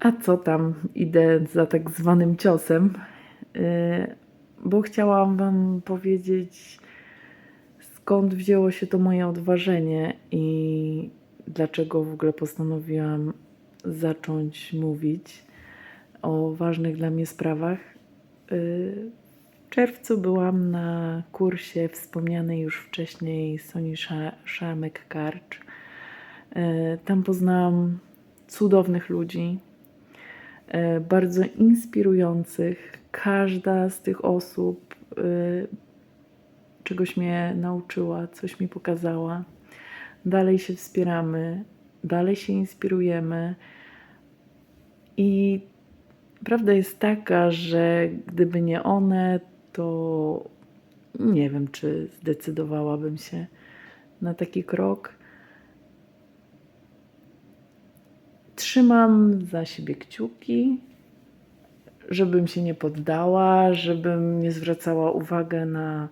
A co tam, idę za tak zwanym ciosem, yy, bo chciałam Wam powiedzieć, skąd wzięło się to moje odważenie i dlaczego w ogóle postanowiłam zacząć mówić o ważnych dla mnie sprawach. Yy, W czerwcu byłam na kursie wspomnianej już wcześniej Soni Sza- Szamek-Karcz. Yy, Tam poznałam cudownych ludzi, bardzo inspirujących. Każda z tych osób e, czegoś mnie nauczyła, coś mi pokazała. Dalej się wspieramy, dalej się inspirujemy. I prawda jest taka, że gdyby nie one, to nie wiem, czy zdecydowałabym się na taki krok. Trzymam za siebie kciuki, żebym się nie poddała, żebym nie zwracała uwagi na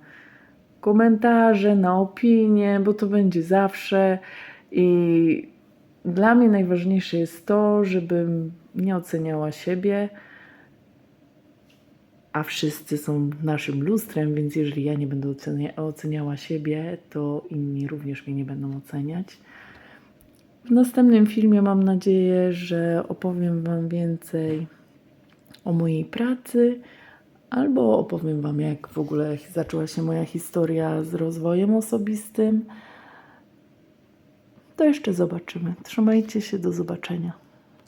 komentarze, na opinie, bo to będzie zawsze. I dla mnie najważniejsze jest to, żebym nie oceniała siebie, a wszyscy są naszym lustrem, więc jeżeli ja nie będę ocenia- oceniała siebie, to inni również mnie nie będą oceniać. W następnym filmie mam nadzieję, że opowiem Wam więcej o mojej pracy, albo opowiem Wam, jak w ogóle zaczęła się moja historia z rozwojem osobistym. To jeszcze zobaczymy. Trzymajcie się, do zobaczenia.